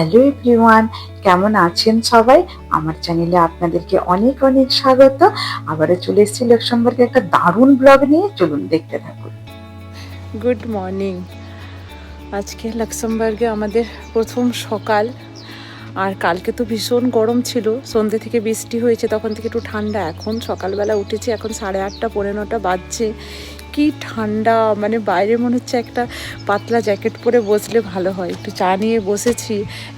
Hello everyone, কেমন আছেন সবাই? আমার চ্যানেলে আপনাদেরকে অনেক অনেক স্বাগত। আবারও চলে এসেছি লক্ষ্মণবর্গে একটা দারুণ ব্লগ নিয়ে। চলুন দেখতে থাকুন। গুড মর্নিং আজকে লাক্সামবার্গে আমাদের প্রথম সকাল। আর কালকে তো ভীষণ গরম ছিল। সন্ধ্যে থেকে বৃষ্টি হয়েছে, তখন থেকে একটু ঠান্ডা। এখন সকালবেলা উঠেছি, এখন সাড়ে আটটা, পৌনে নটা বাজছে। কি ঠান্ডা মানে বাইরে মনে হচ্ছে একটা পাতলা জ্যাকেট পরে বসলে ভালো হয়। একটু চা নিয়ে বসেছি,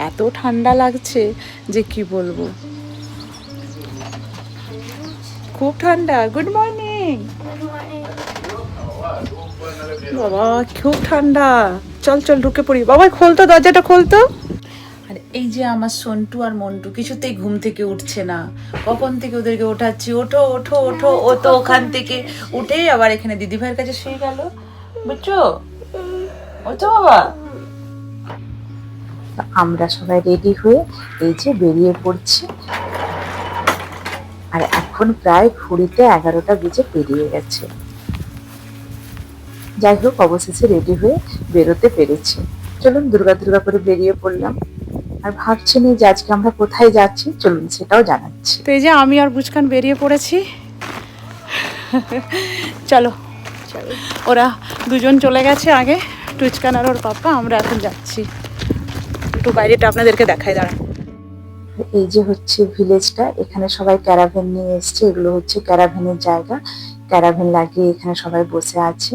এত ঠান্ডা লাগছে যে কি বলব। খুব ঠান্ডা গুড মর্নিং বাবা, খুব ঠান্ডা। চল চল, ঢুকে পড়ি। বাবা খোলতো দরজাটা খোলতো এই যে আমার সন্টু আর মন্টু কিছুতেই ঘুম থেকে উঠছে না। কখন থেকে ওদেরকে ওঠাচ্ছি? ওঠো ওঠো ওঠো, ও তো ওখান থেকে উঠে আবার এখানে দিদিভাইয়ের কাছে শুয়ে গেল। বুঝছ? ওঠো বাবা? আমরা সবাই রেডি হয়ে এই যে বেরিয়ে পড়ছি। আর এখন প্রায় ঘুড়িতে এগারোটা বেজে পেরিয়ে গেছে। যাই হোক, অবশেষে রেডি হয়ে বেরোতে পেরেছি। চলুন দুর্গা দুর্গা করে বেরিয়ে পড়লাম। আর ভাবছি না যে আজকে আমরা কোথায় যাচ্ছি চলুন সেটাও জানাচ্ছি। তো এই যে আমি আর বুঝকান বেরিয়ে পড়েছি। চলো। ওরা দুজন চলে গেছে আগে টুচকান আর ওর পাপা আমরা এখন যাচ্ছি। একটু বাইরেটা আপনাদেরকে দেখাই দাঁড়া এই যে হচ্ছে ভিলেজটা এখানে সবাই ক্যারাভেন নিয়ে এসছে এগুলো হচ্ছে ক্যারাভেনের জায়গা। ক্যারাভেন লাগিয়ে এখানে সবাই বসে আছে।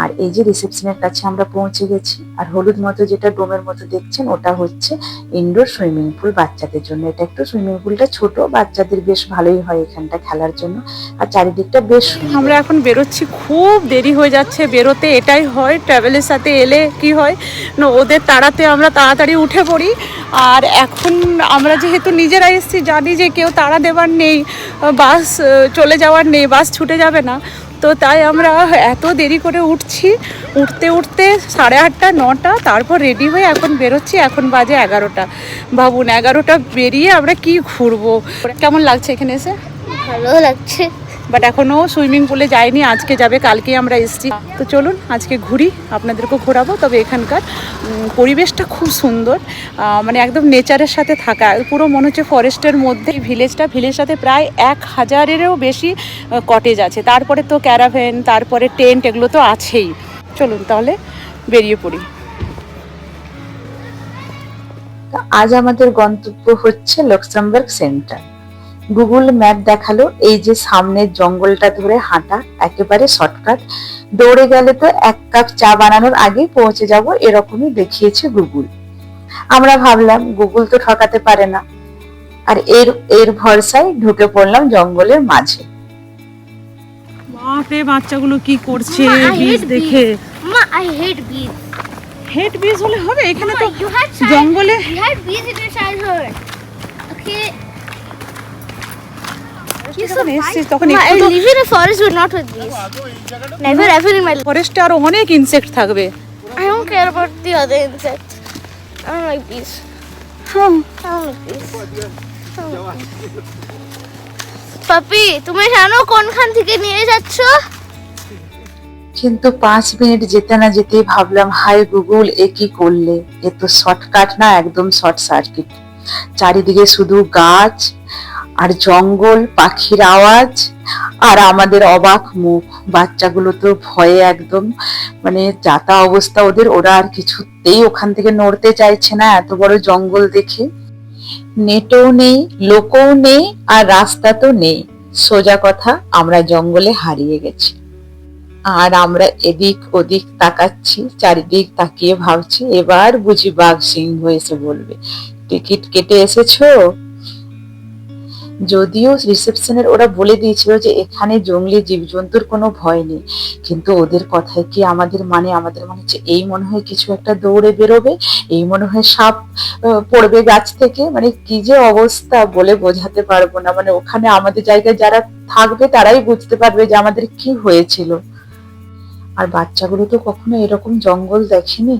আর এই যে রিসেপশনের কাছে আমরা পৌঁছে গেছি, আর হলুদ মতো যেটা ডোমের মতো দেখছেন, ওটা হচ্ছে ইনডোর সুইমিং পুল বাচ্চাদের জন্য। এটা একটু সুইমিং পুলটা ছোট, বাচ্চাদের বেশ ভালোই হয় এখানটা খেলার জন্য। আর চারিদিকটা বেশ আমরা এখন বেরোচ্ছি, খুব দেরি হয়ে যাচ্ছে বেরোতে, এটাই হয়। ট্রাভেলের সাথে এলে কি হয়? না, ওদের তাড়াতে আমরা তাড়াতাড়ি উঠে পড়ি। আর এখন আমরা যেহেতু নিজেরা এসেছি, জানি যে কেউ তাড়া দেওয়ার নেই, বাস চলে যাওয়ার নেই, বাস ছুটে যাবে না। তো তাই আমরা এত দেরি করে উঠছি। উঠতে উঠতে সাড়ে আটটা, নটা, তারপর রেডি হয়ে এখন বেরোচ্ছি। এখন বাজে এগারোটা। ভাবুন, এগারোটা বেরিয়ে আমরা কি ঘুরবো? কেমন লাগছে এখানে এসে? ভালো লাগছে। বাট এখনও সুইমিং পুলে যায়নি আজকে যাবে কালকে আমরা এসেছি। তো চলুন, আজকে ঘুরি আপনাদেরকে ঘোরাবো, তবে এখানকার পরিবেশটা খুব সুন্দর। মানে একদম নেচারের সাথে থাকা পুরো মনে হচ্ছে ফরেস্টের মধ্যে ভিলেজটা। ভিলেজ সাথে প্রায় এক হাজারেরও বেশি কটেজ আছে। তারপরে তো ক্যারাভেন তারপরে টেন্ট এগুলো তো আছেই। চলুন তাহলে, বেরিয়ে পড়ি। আজ আমাদের গন্তব্য হচ্ছে লক্সামবার্গ সেন্টার। গুগল ম্যাপ দেখাল এই যে সামনের জঙ্গলটা ধরে হাঁটা একেবারে শর্টকাট দৌড়ে গেলে তো এক কাপ চা বানানোর আগেই পৌঁছে যাব এরকমই দেখিয়েছে গুগল আমরা ভাবলাম গুগল তো ঠকাতে পারে না আর এর এর ভরসায় ঢুকে পড়লাম জঙ্গলের মাঝে বাপরে বাচ্চাগুলো কি করছে মা, বীজ দেখে Ma, I hate bees. Hate bees হলে হবে এখানে তো জঙ্গলে had bees in your childhood. Okay. ফরেস্টে আরও অনেক ইনসেক্ট থাকবে. পাপি তুমি জানো কোনখান থেকে নিয়ে যাচ্ছ? কিন্তু পাঁচ মিনিট যেতে না যেতেই ভাবলাম হাই গুগল এ কি করলে? এ তো শর্টকাট না একদম শর্ট সার্কিট চারিদিকে শুধু গাছ আর জঙ্গল, পাখির আওয়াজ, আর আমাদের অবাক মুখ। বাচ্চাগুলো তো ভয়ে একদম মানে যাতা অবস্থা ওদের। ওরা আর কিছুতেই ওখান থেকে নড়তে চাইছে না, এত বড় জঙ্গল দেখে। নেটও নেই, লোকও নেই, আর রাস্তা তো নেই। সোজা কথা, আমরা জঙ্গলে হারিয়ে গেছি। আর আমরা এদিক ওদিক তাকাচ্ছি, চারিদিক তাকিয়ে ভাবছি, এবার বুঝি বাঘ সিংহ এসে বলবে, টিকিট কেটে এসেছ? যদিও রিসেপশনের ওরা বলে দিয়েছিল যে এখানে জঙ্গলি জীবজন্তুর কোনো ভয় নেই। কিন্তু ওদের কথায় কি আমাদের মানে আমাদের মনে হচ্ছে এই মনে হয় কিছু একটা দৌড়ে বেরোবে, এই মনে হয় সাপ পড়বে গাছ থেকে। মানে কি যে অবস্থা বলে বোঝাতে পারব না। মানে ওখানে আমাদের জায়গায় যারা থাকবে তারাই বুঝতে পারবে যে আমাদের কি হয়েছিল। আর বাচ্চাগুলো তো কখনো এরকম জঙ্গল দেখেনি।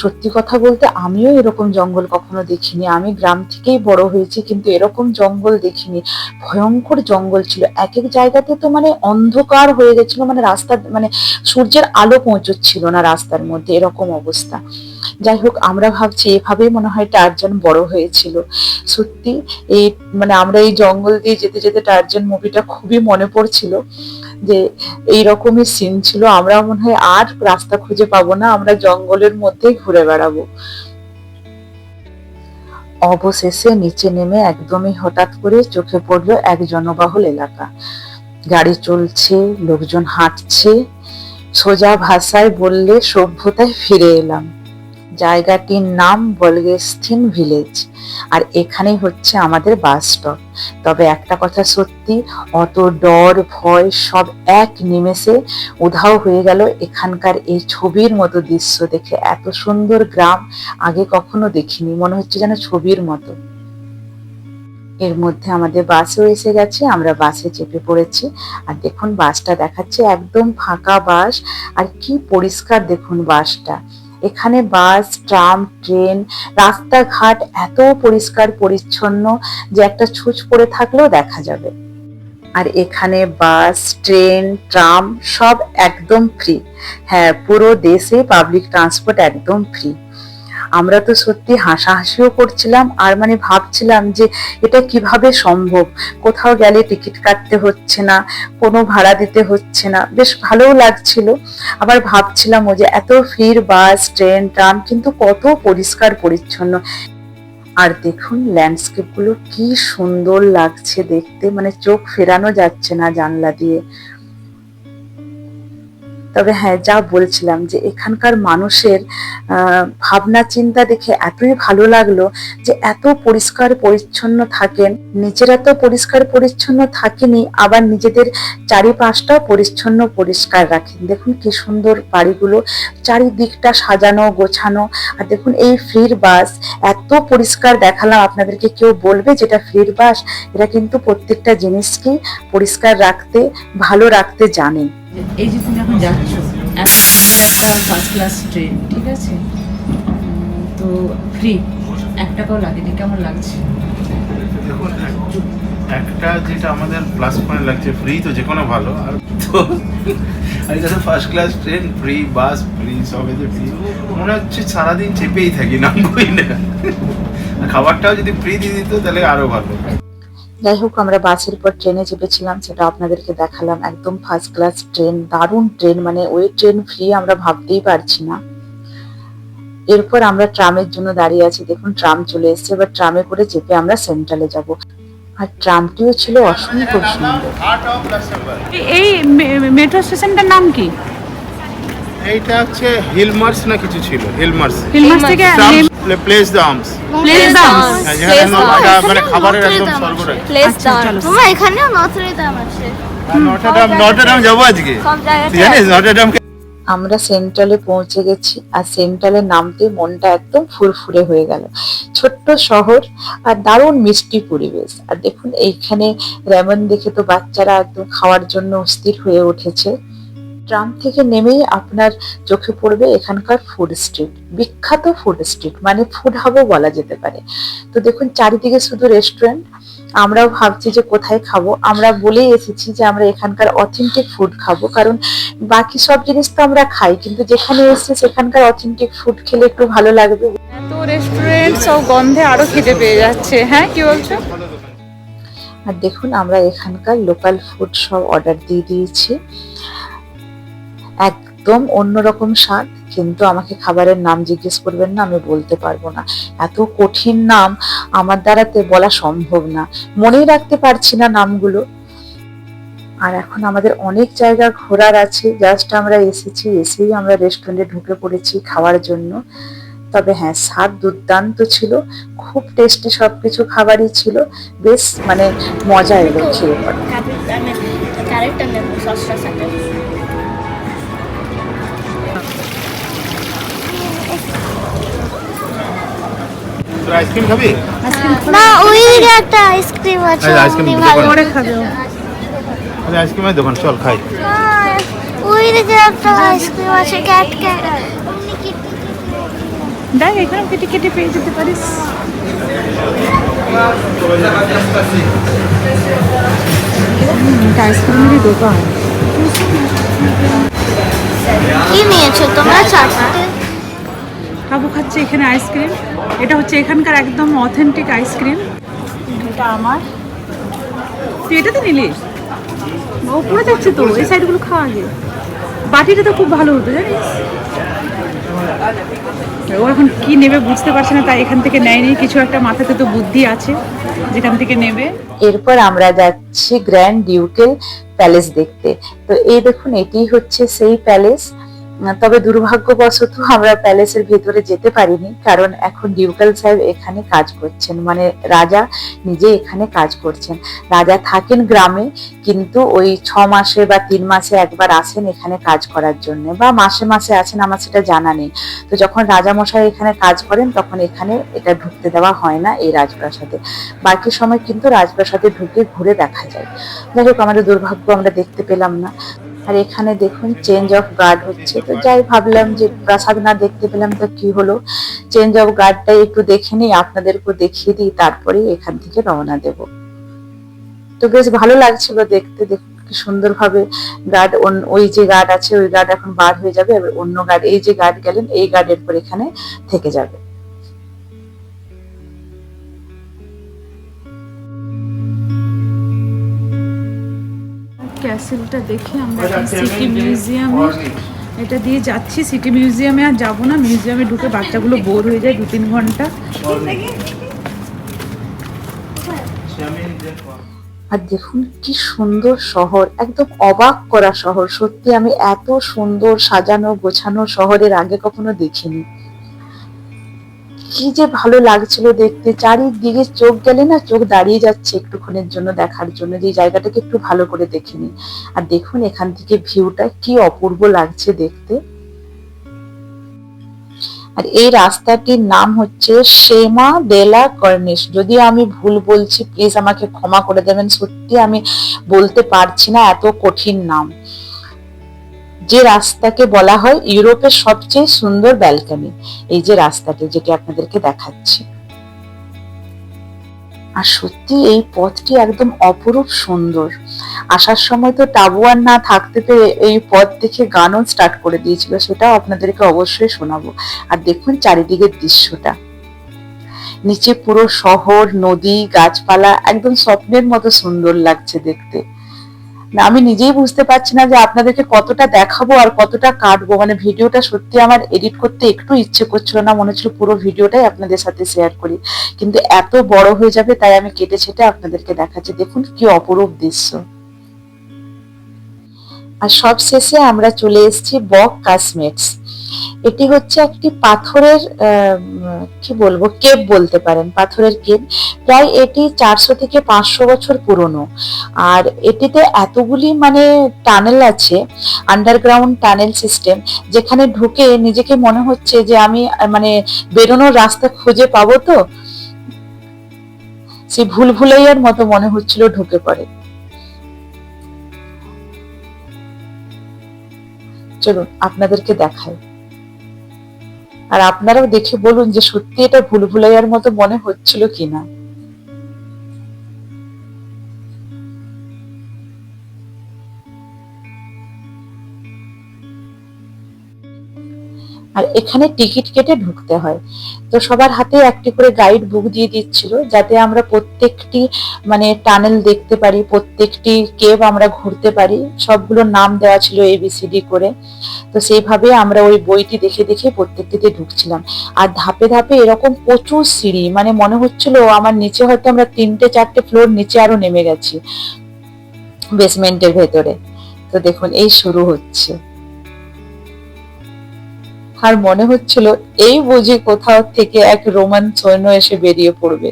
সত্যি কথা বলতে আমিও এরকম জঙ্গল কখনো দেখিনি। আমি গ্রাম থেকেই বড় হয়েছি, কিন্তু এরকম জঙ্গল দেখিনি। ভয়ঙ্কর জঙ্গল ছিল। এক এক জায়গাতে তো মানে অন্ধকার হয়ে গেছিল মানে রাস্তা মানে সূর্যের আলো পৌঁছচ্ছিল না রাস্তার মধ্যে, এরকম অবস্থা। যাই হোক, আমরা ভাবছি এভাবেই মনে হয় টার্জন বড় হয়েছিল। সত্যি, এই মানে আমরা এই জঙ্গল দিয়ে যেতে যেতে টার্জন মুভিটা খুবই মনে পড়ছিল যে এইরকমই সিন ছিল। আমরা মনে হয় আর রাস্তা খুঁজে পাবো না, আমরা জঙ্গলের মধ্যেই ঘুরে বেড়াবো। অবশেষে নিচে নেমে একদমই হঠাৎ করে চোখে পড়ল এক জনবহুল এলাকা। গাড়ি চলছে, লোকজন হাঁটছে, সোজা ভাষায় বললে, সভ্যতায় ফিরে এলাম। জায়গাটির নাম বলগেস্থিন ভিলেজ, আর এখানেই হচ্ছে আমাদের বাস স্টপ। তবে একটা কথা সত্যি, অত ডর, ভয় সব এক নিমেষে উধাও হয়ে গেল এখানকার এই ছবির মতো দৃশ্য দেখে। এত সুন্দর গ্রাম আগে কখনো দেখিনি, মনে হচ্ছে যেন ছবির মতো। এর মধ্যে আমাদের বাসও এসে গেছে, আমরা বাসে চেপে পড়েছি, আর দেখুন বাসটা দেখাচ্ছে একদম ফাঁকা বাস, আর কি পরিষ্কার দেখুন বাসটা। এখানে বাস, ট্রাম, ট্রেন, রাস্তাঘাট এত পরিষ্কার, পরিচ্ছন্ন যে একটা ছুঁচ পড়ে থাকলেও দেখা যাবে। আর এখানে বাস, ট্রেন, ট্রাম সব একদম ফ্রি হ্যাঁ পুরো দেশে পাবলিক ট্রান্সপোর্ট একদম ফ্রি আমরা তো সত্যি হাসাহাসিও করছিলাম, আর মানে ভাবছিলাম যে এটা কীভাবে সম্ভব? কোথাও গেলে টিকিট কাটতে হচ্ছে না, কোনো ভাড়া দিতে হচ্ছে না, বেশ ভালোও লাগছিল। আবার ভাবছিলাম ও যে এত ফ্রির বাস, ট্রেন, ট্রাম কিন্তু কত পরিষ্কার পরিচ্ছন্ন। আর দেখুন ল্যান্ডস্কেপগুলো কি সুন্দর লাগছে দেখতে মানে চোখ ফেরানো যাচ্ছে না জানলা দিয়ে। তবে হ্যাঁ যা বলছিলাম যে এখানকার মানুষের ভাবনা চিন্তা দেখে এতই ভালো লাগল যে এত পরিষ্কার পরিচ্ছন্ন থাকেন। নিজেরা তো পরিষ্কার পরিচ্ছন্ন থাকেনি, আবার নিজেদের চারিপাশটাও পরিচ্ছন্ন পরিষ্কার রাখেন। দেখুন কি সুন্দর বাড়িগুলো, চারিদিকটা সাজানো, গোছানো। আর দেখুন এই ফ্রির বাস, এত পরিষ্কার দেখালাম আপনাদেরকে, কেউ বলবে যেটা ফ্রির বাস? এরা কিন্তু প্রত্যেকটা জিনিসকে পরিষ্কার রাখতে, ভালো রাখতে জানে। এই যে তুমি এখন যাচ্ছ একটা ফার্স্ট ক্লাস ট্রেন ঠিক আছে? তো ফ্রি এক টাকাও লাগেনি, কেমন লাগছে? একটা যেটা আমাদের প্লাস পয়েন্ট লাগছে ফ্রি তো যে কোনো ভালো, আর তো আর এটা first class train free bus free সব এতে ফ্রি মনে হচ্ছে সারাদিন চেপেই থাকি, নামবই না। খাবারটাও যদি ফ্রি দিয়ে দিত, তাহলে আরও ভালো। যাই হোক আমরা বাসের পর ট্রেনে চেপেছিলাম, সেটা আপনাদেরকে দেখালাম। একদম ফার্স্ট ক্লাস ট্রেন, দারুণ ট্রেন মানে ওই ট্রেন ফ্রি আমরা ভাবতেই পারছি না। এরপর আমরা ট্রামের জন্য দাঁড়িয়ে আছি। দেখুন, ট্রাম চলে এসেছে, এবার ট্রামে করে চেপে আমরা সেন্ট্রালে যাব। আর ট্রামটিও ছিল অসম্ভব সুন্দর। এই মেট্রো স্টেশনটার নাম কি? এইটা হচ্ছে হিলমার্স না কিছু ছিল? হিলমার্স হিলমার্স থেকে প্লেস দ্য আর্মস প্লেস যেখানে মানে খাবারের একদম সর্বরাই প্লেস আছে। নটাডাম নটাডাম যাব আজকে। জানিস নটাডাম আমরা সেন্ট্রালে পৌঁছে গেছি আর সেন্ট্রালে নামতে মনটা একদম ফুরফুরে হয়ে গেল। ছোট্ট শহর আর দারুণ মিষ্টি পরিবেশ। আর দেখুন এইখানে রেমন দেখে তো বাচ্চারা একদম খাওয়ার জন্য অস্থির হয়ে উঠেছে। ট্রাম থেকে নেমেই আপনার চোখে পড়বে এখানকার ফুড স্ট্রিট বিখ্যাত ফুড স্ট্রিট মানে ফুড হাবও বলা যেতে পারে। তো দেখুন চারিদিকে শুধু রেস্টুরেন্ট আমরাও ভাবছি যে কোথায় খাব। আমরা বলেই এসেছি যে আমরা এখানকার অথেন্টিক ফুড খাব কারণ বাকি সব জিনিস তো আমরা খাই কিন্তু যেখানে এসেছি সেখানকার অথেন্টিক ফুড খেলে একটু ভালো লাগবে। এত রেস্টুরেন্ট সব গন্ধে আরও খিদে পেয়ে যাচ্ছে হ্যাঁ কি বলছো? আর দেখুন আমরা এখানকার লোকাল ফুড সব অর্ডার দিয়ে দিয়েছি। একদম অন্যরকম স্বাদ, কিন্তু আমাকে খাবারের নাম জিজ্ঞেস করবেন না, আমি বলতে পারব না। এত কঠিন নাম আমার দ্বারাতে বলা সম্ভব না। মনেই রাখতে পারছি না নামগুলো। আর এখন আমাদের অনেক জায়গা ঘোরার আছে। জাস্ট আমরা এসেছি, এসেই আমরা রেস্টুরেন্টে ঢুকে পড়েছি খাওয়ার জন্য। তবে হ্যাঁ স্বাদ দুর্দান্ত ছিল। খুব টেস্টি সব কিছু খাবারই ছিল। বেশ মানে মজা এলো খেয়ে পরে তোর আইসক্রিম খাবি না ওই দিকে একটা আইসক্রিম আছে আইসক্রিম। পারি। খাবে। আরে আইসক্রিমের দোকান চল খাই ওই দিকে একটা আইসক্রিম আছে ক্যাট ক্যাট দেখ এখানে কেটে কেটে পেয়ে যেতে পারিস আইসক্রিমেরই দোকান কি নিয়েছো তোমরা চারটে কাকাবু খাচ্ছে এখানে আইসক্রিম এটা হচ্ছে এখানকার একদম অথেন্টিক আইসক্রিম এটা আমার। তুই এটাতে নিলি? ও, পড়ে যাচ্ছে তো। এই সাইডগুলো খাওয়া আগে। বাটিটা তো খুব ভালো হতো, জানিস? ও এখন কি নেবে বুঝতে পারছে না, তাই এখান থেকে নেয়নি। কিছু একটা মাথাতে তো বুদ্ধি আছে, যেখান থেকে নেবে। এরপর আমরা যাচ্ছি গ্র্যান্ড ডিউকেল প্যালেস দেখতে। তো এই দেখুন, এটি হচ্ছে সেই প্যালেস তবে দুর্ভাগ্যবশত আমরা প্যালেসের ভেতরে যেতে পারিনি, কারণ এখন ডিউকেল সাহেব এখানে কাজ করছেন। মানে রাজা নিজে এখানে কাজ করছেন। রাজা থাকেন গ্রামে, কিন্তু ওই ছ মাসে বা তিন মাসে একবার আসেন এখানে কাজ করার জন্য, বা মাসে মাসে আসেন, আমার সেটা জানা নেই। তো যখন রাজামশাই এখানে কাজ করেন, তখন এখানে এটা ঢুকতে দেওয়া হয় না এই রাজপ্রাসাদে। বাকি সময় কিন্তু রাজপ্রাসাদে ঢুকে ঘুরে দেখা যায়। যাই হোক, আমাদের দুর্ভাগ্য আমরা দেখতে পেলাম না। আর এখানে দেখুন চেঞ্জ অফ গার্ড হচ্ছে। তো যাই ভাবলাম যে প্রাসাদ না দেখতে পেলাম তো কি হলো? চেঞ্জ অফ গার্ডটাই একটু দেখে নিই আপনাদেরকে দেখিয়ে দিই, তারপরে এখান থেকে রওনা দেব। তো বেশ ভালো লাগছিল দেখতে, দেখুন কি সুন্দরভাবে গার্ড ওই যে গার্ড আছে, ওই গার্ড এখন বার হয়ে যাবে, এবার অন্য গার্ড এই যে গার্ড গেলেন, এই গার্ডের পর এখানে থেকে যাবে। ক্যাসেলটা দেখে আমরা সিটি মিউজিয়ামে এটা দিয়ে যাচ্ছি। সিটি মিউজিয়ামে আর যাব না, মিউজিয়ামে ঢুকে বাচ্চাগুলো বোর হয়ে যায় দু তিন ঘণ্টা। আর দেখুন কি সুন্দর শহর, একদম অবাক করা শহর। সত্যি আমি এত সুন্দর সাজানো গোছানো শহরের আগে কখনো দেখিনি। কি যে ভালো লাগছিল দেখতে। চারিদিকে চোখ গেলে না চোখ দাঁড়িয়ে যাচ্ছে একটুক্ষণের জন্য দেখার জন্য যে জায়গাটাকে একটু ভালো করে দেখিনি আর দেখুন এখান থেকে ভিউটা কি অপূর্ব লাগছে দেখতে। আর এই রাস্তাটির নাম হচ্ছে শেমা দেলা কর্নিশ। যদি আমি ভুল বলছি প্লিজ আমাকে ক্ষমা করে দেবেন। সত্যি আমি বলতে পারছি না, এত কঠিন নাম। যে রাস্তাকে বলা হয় ইউরোপের সবচেয়ে সুন্দর ব্যালকনি। এই যে রাস্তাটি যেটি আপনাদেরকে দেখাচ্ছি। আর সত্যি এই পথটি একদম অপরূপ সুন্দর। আসার সময় তো টাবুয়ার না থাকতে পেরে এই পথ দেখে গানও স্টার্ট করে দিয়েছিল, সেটাও আপনাদেরকে অবশ্যই শোনাবো। আর দেখুন চারিদিকের দৃশ্যটা। নিচে পুরো শহর, নদী, গাছপালা, একদম স্বপ্নের মতো সুন্দর লাগছে দেখতে। আমি নিজেই বুঝতে পারছি না যে আপনাদেরকে কতটা দেখাবো আর কতটা কাটবো। মানে ভিডিওটা সত্যি আমার এডিট করতে একটু ইচ্ছে করছিল না, মনে হচ্ছিল পুরো ভিডিওটাই আপনাদের সাথে শেয়ার করি। কিন্তু এত বড় হয়ে যাবে, তাই আমি কেটে ছেটে আপনাদেরকে দেখাচ্ছি। দেখুন কি অপরূপ দৃশ্য। আর সব শেষে আমরা চলে এসেছি বক কাসমেটস এটি হচ্ছে একটি পাথরের কি বলব কেব বলতে পারেন, পাথরের কেব প্রায় এটি চারশো থেকে পাঁচশো বছর পুরনো। আর এটিতে এতগুলি মানে টানেল আছে আন্ডারগ্রাউন্ড টানেল সিস্টেম যেখানে ঢুকে নিজেকে মনে হচ্ছে যে আমি মানে বেরোনোর রাস্তা খুঁজে পাবো তো। সে ভুল ভুলাইয়ার মতো মনে হচ্ছিল ঢুকে পড়ে। চলুন, আপনাদেরকে দেখাই। আর আপনারাও দেখে বলুন যে সত্যি এটা ভুল ভুলাইয়ার মতো মনে হচ্ছিল কিনা। আর এখানে টিকিট কেটে ঢুকতে হয়। তো সবার হাতে একটি করে গাইড বুক দিয়ে দিচ্ছিল, যাতে আমরা প্রত্যেকটি মানে টানেল দেখতে পারি, প্রত্যেকটি কেব আমরা ঘুরতে পারি। সবগুলোর নাম দেওয়া ছিল এবিসিডি করে। তো সেইভাবে আমরা ওই বইটি দেখে দেখে প্রত্যেকটিতে ঢুকছিলাম। আর ধাপে ধাপে এরকম প্রচুর সিঁড়ি মানে মনে হচ্ছিল আমার নিচে হয়তো আমরা তিনটে, চারটে ফ্লোর নিচে আরও নেমে গেছি বেসমেন্টের ভেতরে। তো দেখুন, এই শুরু হচ্ছে। আর মনে হচ্ছিল এই বুঝি কোথাও থেকে এক রোমান সৈন্য এসে বেরিয়ে পড়বে।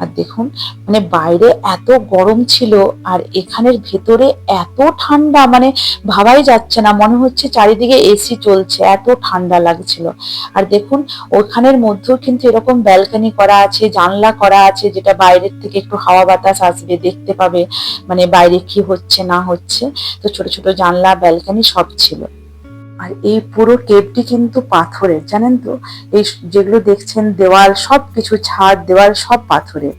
আর দেখুন মানে বাইরে এত গরম ছিল আর এখানের ভেতরে এত ঠান্ডা মানে ভাবাই যাচ্ছে না, মনে হচ্ছে চারিদিকে এসি চলছে, এত ঠান্ডা লাগছিল। আর দেখুন, ওখানের মধ্যেও কিন্তু এরকম ব্যালকনি করা আছে, জানলা করা আছে, যেটা বাইরের থেকে একটু হাওয়া বাতাস আসবে, দেখতে পাবে মানে বাইরে কি হচ্ছে, না হচ্ছে। তো ছোট ছোট জানলা ব্যালকনি সব ছিল। আর এই পুরো কেপটি কিন্তু পাথরের, জানেন তো? এই যেগুলো দেখছেন দেওয়াল সব কিছু ছাদ, দেওয়াল, সব পাথরের।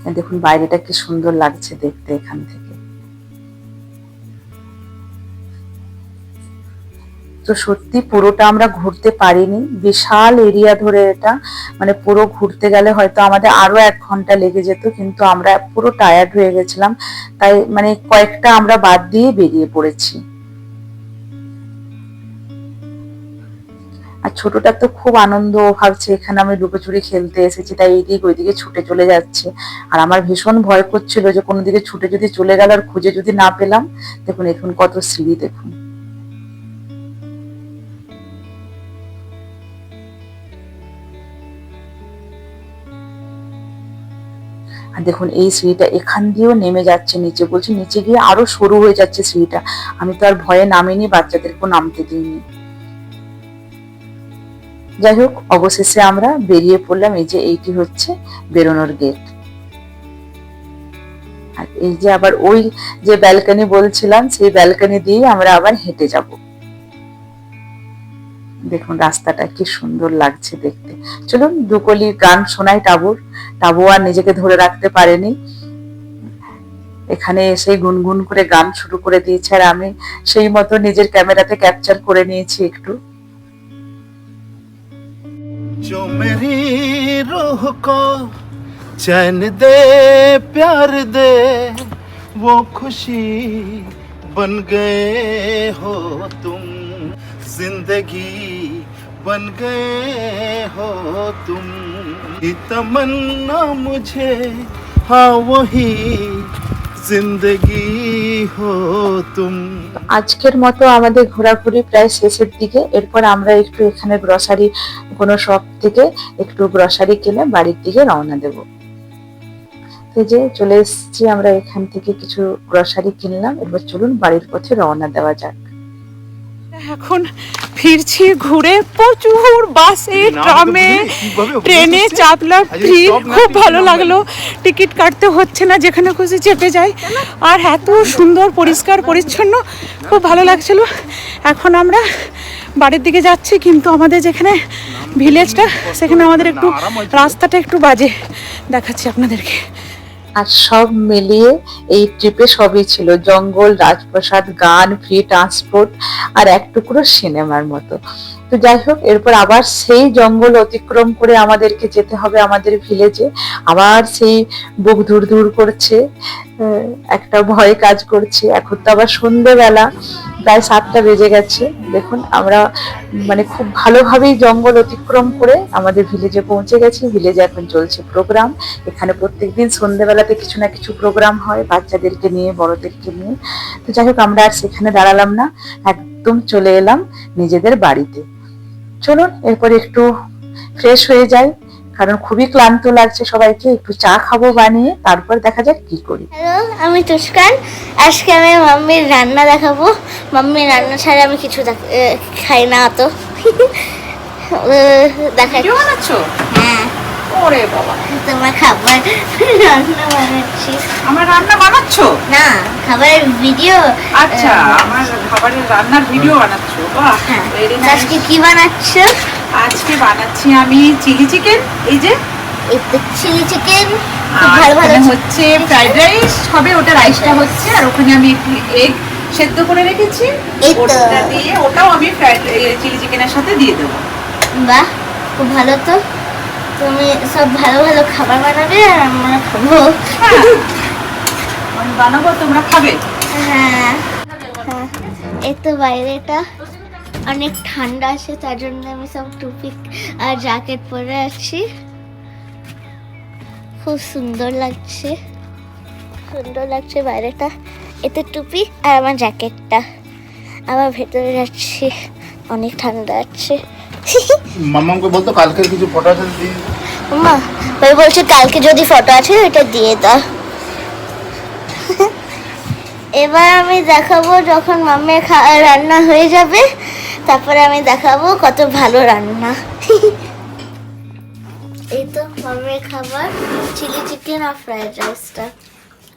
হ্যাঁ, দেখুন বাইরেটা কি সুন্দর লাগছে দেখতে এখান থেকে। তো সত্যি পুরোটা আমরা ঘুরতে পারিনি। বিশাল এরিয়া ধরে এটা মানে পুরো ঘুরতে গেলে হয়তো আমাদের আরও এক ঘণ্টা লেগে যেত, কিন্তু আমরা পুরো টায়ার্ড হয়ে গেছিলাম। তাই মানে কয়েকটা আমরা বাদ দিয়ে বেরিয়ে পড়েছি। আর ছোটটা তো খুব আনন্দ ভাবছে এখানে আমি লুকোচুরি খেলতে এসেছি, তাই এইদিক ওইদিকে ছুটে চলে যাচ্ছে। আর আমার ভীষণ ভয় করছিল যে কোনো দিকে ছুটে যদি চলে গেল আর খুঁজে যদি না পেলাম, দেখুন এখন কত সিঁড়ি দেখুন। আর দেখুন, এই সিঁড়িটা এখান দিয়েও নেমে যাচ্ছে নিচে, বলছি নিচে গিয়ে আরও সরু হয়ে যাচ্ছে সিঁড়িটা আমি তো আর ভয়ে নামিনি, বাচ্চাদেরকেও নামতে দিইনি। যাই হোক, অবশেষে আমরা বেরিয়ে পড়লাম, এই যে এইটি হচ্ছে বেরোনোর গেট আর এই যে আবার ওই যে ব্যালকনি বলছিলাম, সেই ব্যালকনি দিয়ে আমরা আবার হেঁটে যাব। দেখুন রাস্তাটা কি সুন্দর লাগছে দেখতে। চলুন দুকলি গান শোনাই টাবুর। টাবু আর নিজেকে ধরে রাখতে পারেনি। এখানে এসে গুনগুন করে গান শুরু করে দিয়েছে, আর আমি সেই মতো নিজের ক্যামেরাতে ক্যাপচার করে নিয়েছি একটু। जो मेरी रूह को चैन दे, प्यार दे, वो खुशी बन गए हो तुम। ज़िंदगी बन गए हो तुम। तमन्ना मुझे हाँ वही ज़िंदगी। আজকের মতো আমাদের ঘোরাঘুরি প্রায় শেষের দিকে। এরপর আমরা একটু এখানে গ্রসারি কোনো শপ থেকে একটু গ্রসারি কিনে বাড়ির দিকে রওনা দেব। যে চলে এসেছি আমরা এখান থেকে কিছু গ্রসারি কিনলাম। এবার চলুন বাড়ির পথে রওনা দেওয়া যাক। এখন ফিরছি ঘুরে প্রচুর বাসে ট্রামে ট্রেনে চাপলাম ভিড় খুব ভালো লাগল। টিকিট কাটতে হচ্ছে না যেখানে খুশি চেপে যাই। আর এত সুন্দর পরিষ্কার পরিচ্ছন্ন খুব ভালো লাগছিল। এখন আমরা বাড়ির দিকে যাচ্ছি কিন্তু আমাদের যেখানে ভিলেজটা সেখানে আমাদের একটু রাস্তাটা একটু বাজে। দেখাচ্ছি আপনাদেরকে। আর সব মিলিয়ে এই ট্রিপে সবই ছিল। জঙ্গল, রাজপ্রাসাদ, গান ফ্রি ট্রান্সপোর্ট আর এক টুকরো সিনেমার মতো। তো যাই হোক, এরপর আবার সেই জঙ্গল অতিক্রম করে আমাদেরকে যেতে হবে আমাদের ভিলেজে আবার সেই বুক ধুর দূর করছে একটা ভয় কাজ করছে। এখন তো আবার সন্ধেবেলা, প্রায় সাতটা বেজে গেছে। দেখুন, আমরা মানে খুব ভালোভাবেই জঙ্গল অতিক্রম করে আমাদের ভিলেজে পৌঁছে গেছি। ভিলেজে এখন চলছে প্রোগ্রাম এখানে প্রত্যেকদিন সন্ধ্যেবেলাতে কিছু না কিছু প্রোগ্রাম হয় বাচ্চাদেরকে নিয়ে, বড়দেরকে নিয়ে। তো যাই হোক, আমরা আর সেখানে দাঁড়ালাম না। একদম চলে এলাম নিজেদের বাড়িতে। চলুন এরপর একটু ফ্রেশ হয়ে যাই। কারণ খুবই ক্লান্ত লাগছে সবাইকে একটু চা খাব বানিয়ে তারপর দেখা যাক কি করি। হ্যালো আমি তুস্কান আজকে আমি মাম্মির রান্না দেখাবো। মাম্মির রান্না ছাড়া আমি কিছু দেখ- খাই না অত দেখা বানাচ্ছো? হ্যাঁ। ওরে বাবা। তোমার খাবার রান্না বানাচ্ছি। আমার রান্না বানাচ্ছো? না খাবারের ভিডিও আচ্ছা আমার খাবারের রান্নার ভিডিও বানাচ্ছো? বাহ হ্যাঁ. আজকে কি বানাচ্ছ? আজকে বানাচ্ছি আমি চিলি চিকেন। এই যে? Chilli chicken. ভালো ভালো হচ্ছে ফ্রাইড রাইস হবে ওটা রাইসটা হচ্ছে আর ওখানে আমি একটু এগ সেদ্ধ করে রেখেছি। ওটা দিয়ে ওটাও আমি ফ্রাইড চিলি চিকেনের সাথে দিয়ে দেবো। বাহ খুব ভালো তো। তুমি সব ভালো ভালো খাবার বানাবে আর আমরা খাব। হ্যাঁ। বানাবো তোমরা খাবে। হ্যাঁ। এই তো বাইরেটা অনেক ঠান্ডা আছে তার জন্য আমি সব টুপি আর জ্যাকেট পরে আছি। খুব সুন্দর লাগছে। সুন্দর লাগছে বাইরেটা। এতে টুপি আর আমার জ্যাকেটটা আবার ভেতরে যাচ্ছি। অনেক ঠান্ডা আছে। মামাকে বলতো কালকের কিছু ফটো আছে মা ওই বলছে কালকে যদি ফটো আছে ওইটা দিয়ে দাও। এবার আমি দেখাবো যখন মামের রান্না হয়ে যাবে, তারপরে আমি দেখাবো কত ভালো রান্না। এই তো মামের খাবার, চিলি চিকেন আর ফ্রাইড রাইসটা।